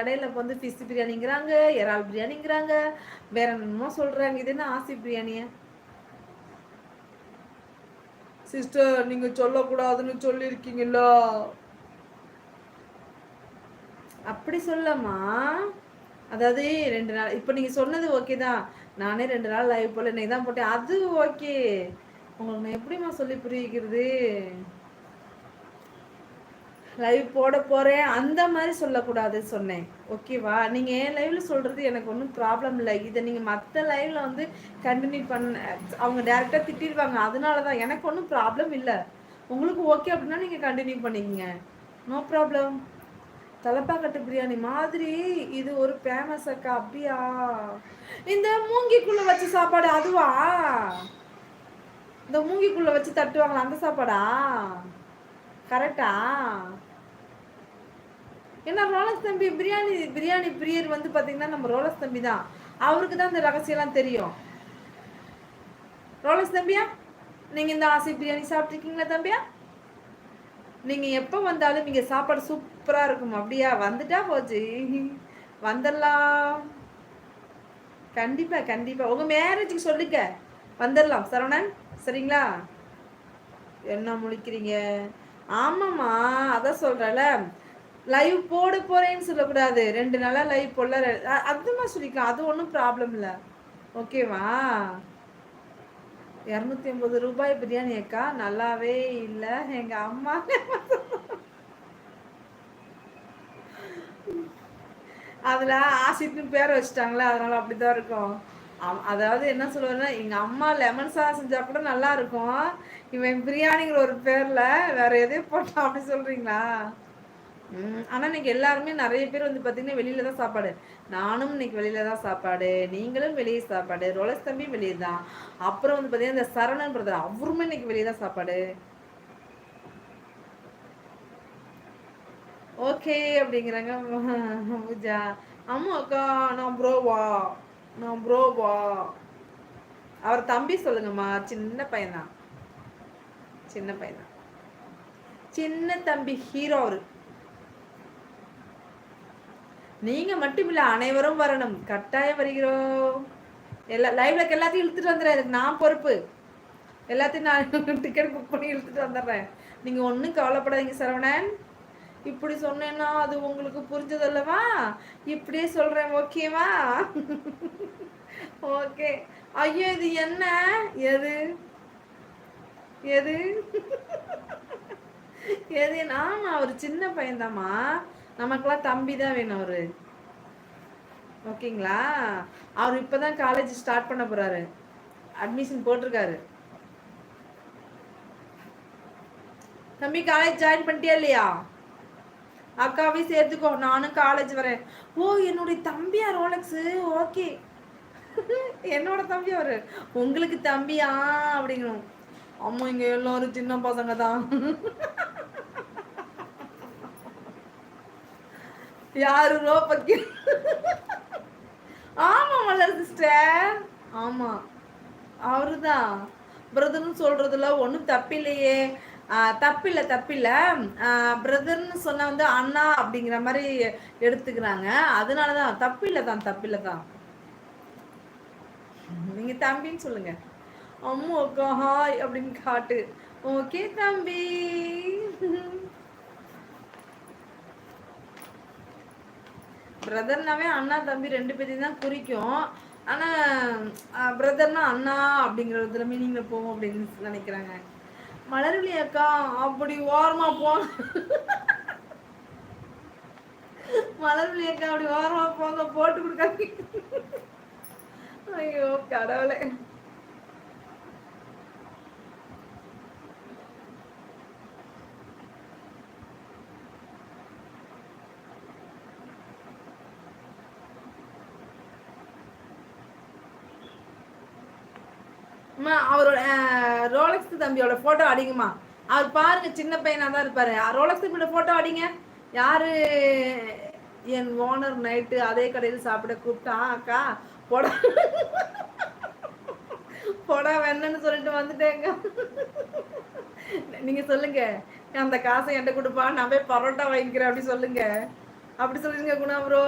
இடையில வந்து ஃபிஷ் பிரியாணிங்கிறாங்க இறால் பிரியாணிங்கிறாங்க. வேற என்னமோ சொல்றாங்க. இது என்ன ஆசி பிரியாணிய சிஸ்டர் நீங்க சொல்லக்கூடாதுன்னு சொல்லியிருக்கீங்களா? அப்படி சொல்லமா அதாவது ரெண்டு நாள் இப்போ நீங்கள் சொன்னது ஓகே தான். நானே ரெண்டு நாள் லைவ் போல இன்னைக்கு தான் போட்டேன். அது ஓகே உங்களுக்கு நான் எப்படிமா சொல்லி புரிவிக்கிறது? லைவ் போட போகிறேன் அந்த மாதிரி சொல்லக்கூடாது சொன்னேன். ஓகேவா நீங்கள் ஏன் லைவில் சொல்கிறது எனக்கு ஒன்றும் ப்ராப்ளம் இல்லை. இதை நீங்கள் மற்ற லைவில் வந்து கண்டினியூ பண்ண அவங்க டேரெக்டாக திட்டிடுவாங்க. அதனால தான் எனக்கு ஒன்றும் ப்ராப்ளம் இல்லை. உங்களுக்கு ஓகே அப்படின்னா நீங்கள் கண்டினியூ பண்ணிக்கங்க. நோ ப்ராப்ளம் தலப்பாக்கட்டு பிரியாணி மாதிரி இது ஒரு ஃபேமஸ் அக்கா அப்படியா? இந்த மூங்கிக்குள்ளே வச்ச சாப்பாடு அதுவா? இந்த மூங்கிக்குள்ளே வச்சு தட்டுவாங்களா அந்த சாப்பாடா? கரெக்டா? ஏன்னா ரோலஸ் தம்பி பிரியாணி பிரியாணி பிரியர் வந்து பார்த்தீங்கன்னா நம்ம ரோலஸ் தம்பி தான். அவருக்கு தான் இந்த ரகசியம்லாம் தெரியும். ரோலஸ் தம்பியா? நீங்கள் இந்த ஆசை பிரியாணி சாப்பிட்ருக்கீங்களா தம்பியா? நீங்கள் எப்போ வந்தாலும் இங்கே சாப்பாடு சூப்பராக இருக்கும். அப்படியா? வந்துட்டா போச்சு. வந்துடலாம். கண்டிப்பாக கண்டிப்பாக உங்கள் மேரேஜுக்கு சொல்லிக்க வந்துடலாம். சரவணன் சரிங்களா? என்ன முழிக்கிறீங்க? ஆமாம்மா அதான் சொல்கிறல லைவ் போட போறேன்னு சொல்லக்கூடாது. ரெண்டு நாளாக லைவ் போடல. அதுமா சொல்லிக்கலாம். அது ஒன்றும் ப்ராப்ளம் இல்லை. ஓகேவா இரநூத்தி ஐம்பது ரூபாய் பிரியாணி அக்கா. நல்லாவே இல்லை. எங்கள் அம்மா அதில் ஆசிட்னு பேர் வச்சுட்டாங்களே அதனால அப்படிதான் இருக்கும். அதாவது என்ன சொல்லுவேன்னா எங்கள் அம்மா லெமன் சாதம் செஞ்சால் கூட நல்லா இருக்கும் இவன் பிரியாணிங்கிற ஒரு பேரில் வேற எதையும் போட்டான் அப்படி சொல்கிறீங்களா ஆனால் இன்னைக்கு எல்லாருமே நிறைய பேர் வந்து பார்த்தீங்கன்னா வெளியில தான் சாப்பாடு. நானும் இன்னைக்கு வெளியில தான் சாப்பாடு. நீங்களும் வெளியே சாப்பாடு. ரொலஸ் தம்பி வெளியே தான். அப்புறம் வந்து பார்த்தீங்கன்னா இந்த சரணன் பிரதர் அவருமே இன்னைக்கு வெளியே தான் சாப்பாடு. ஓகே அப்படிங்கிறாங்க. பூஜா. அம்மா அக்கா நான் ப்ரோவா நான் ப்ரோவா அவர் தம்பி சொல்லுங்கம்மா சின்ன பையன்தான். சின்ன பையன்தான். சின்ன தம்பி ஹீரோ அவரு. நீங்க மட்டும் இல்ல அனைவரும் வரணும். கட்டாயம் வருகிறோம். எல்லா லைவ்ல எல்லாத்தையும் இழுத்துட்டு வந்துடுறேன். நான் பொறுப்பு. எல்லாத்தையும் நான் டிக்கெட் புக் பண்ணி இழுத்துட்டு வந்துடுறேன். நீங்க ஒன்றும் கவலைப்படாதீங்க சரவணன். இப்படி சொன்னேன்னா அது உங்களுக்கு புரிஞ்சதல்லவா? இப்படியே சொல்றேன் ஓகேவா? ஓகே. ஐயோ இது என்ன? எது? எது? எது? நான் அவர் சின்ன பையன்தாம்மா. நமக்கெல்லாம் தம்பி தான் வேணும் அவரு. ஓகேங்களா? அவர் இப்பதான் காலேஜ் ஸ்டார்ட் பண்ண போறாரு. அட்மிஷன் போட்டிருக்காரு. தம்பி காலேஜ் ஜாயின் பண்ணிட்டியா இல்லையா? அக்காவையும் சேர்த்துக்கோ நானும் காலேஜ் வரேன். ஓ என்னுடைய தம்பியா ரோலக்ஸு? ஓகே. என்னோட தம்பி அவரு. உங்களுக்கு தம்பியா? அப்படிங்கணும் அம்மா இங்க எல்லாரும் சின்ன பசங்க தான். யாரு ரோபக்கி ஆமா மலர் சிஸ்டர் ஆமா. அவருதான். பிரதர்னு சொல்றதுல ஒன்றும் தப்பில்லையே. தப்பில்லை தப்பில்லை. பிரதர்னு சொன்ன வந்து அண்ணா அப்படிங்கிற மாதிரி எடுத்துக்கிறாங்க. அதனால தான் தப்பில்லை தான் தப்பில்லை தான். நீங்க தம்பின்னு சொல்லுங்க. அம்மா அக்கா ஹாய் அப்படின்னு காட்டு. ஓகே தம்பி. பிரதர்னாவே அண்ணா தம்பி ரெண்டு பேர்த்தையும் தான் குறிக்கும். ஆனால் பிரதர்னா அண்ணா அப்படிங்கிறதுல மீனிங்கில் போவோம் அப்படின்னு நினைக்கிறாங்க. மலர்விழி அக்கா அப்படி ஓரமா போங்க மலர்விழி அக்கா அப்படி ஓரமா போங்க போட்டு கொடுக்காதீங்க. ஐயோ கடவுளே. அவரோட ரோலக்ஸ் தம்பியோட ஃபோட்டோ அடிங்கம்மா. அவர் பாருங்க சின்ன பையனாக தான் இருப்பாரு. ரோலக்ஸ் தம்பியோட ஃபோட்டோ அடிங்க. யாரு? என் ஓனர் நைட்டு அதே கடையில் சாப்பிட கூப்பிட்டா அக்கா போட. போடா வேணுன்னு சொல்லிட்டு வந்துட்டேங்க. நீங்க சொல்லுங்க. அந்த காசை என்கிட்ட கொடுப்பா நான் போய் பரோட்டா வாங்கிக்கிறேன் அப்படி சொல்லுங்க. அப்படி சொல்லுங்க குணா ப்ரோ